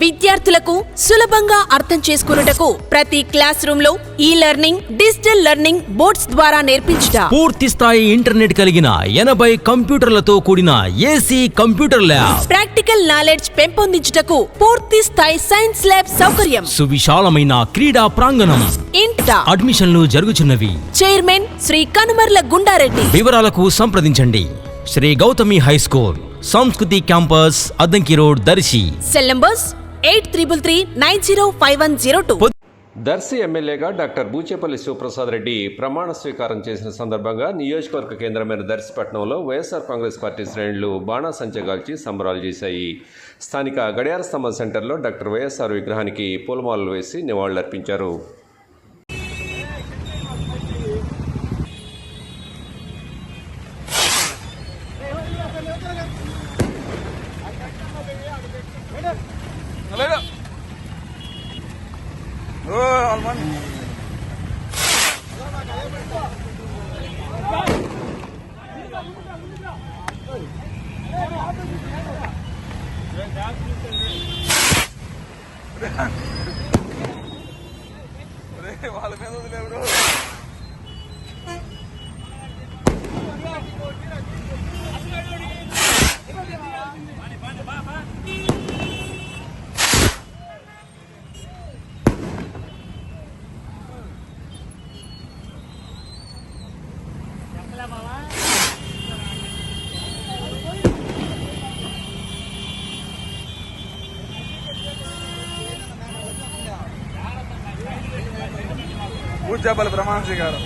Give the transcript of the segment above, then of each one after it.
విద్యార్థులకు సులభంగా అర్థం చేసుకున్నటకు ప్రతి క్లాస్ రూమ్లో ఈ లెర్నింగ్ డిజిటల్ లెర్నింగ్ బోర్డ్స్ ద్వారా నేర్పించుట. పూర్తి స్థాయి ఇంటర్నెట్ కలిగిన ఎనభై కంప్యూటర్లతో కూడిన AC computer lab. Practical knowledge పెంపొందించుటకు పూర్తి స్థాయి సైన్స్ ల్యాబ్ సౌకర్యం. సువిశాలమైన క్రీడా ప్రాంగణం. ఇంట. అడ్మిషన్లు జరుగుచున్నవి. చైర్మన్ శ్రీ కనుమర్ల గుండారెడ్డి. వివరాలకు సంప్రదించండి. Shri Gautami high school Sanskriti campus Addanki road Darsi. Cell numbers eight triple three nine zero five one zero two. Darsi ఎమ్మెల్యేగా డాక్టర్ బూచేపల్లి శివప్రసాద్ రెడ్డి ప్రమాణ స్వీకారం చేసిన సందర్భంగా నియోజకవర్గ కేంద్రమైన దర్శిపట్నంలో వైఎస్ఆర్ కాంగ్రెస్ పార్టీ శ్రేణులు బాణాసంచగాల్చి సంబరాలు చేశాయి. స్థానిక గడియార స్తంభం సెంటర్లో డాక్టర్ వైఎస్ఆర్ విగ్రహానికి పూలమాలలు వేసి నివాళులర్పించారు. Galera! Ô, Almani! వాళ్ళ మీద వదిలేవుడు పూజాపల్లి ప్రమాణ స్వీకారం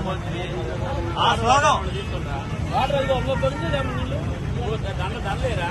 ఆ శ్లోకం దండ దండలేరా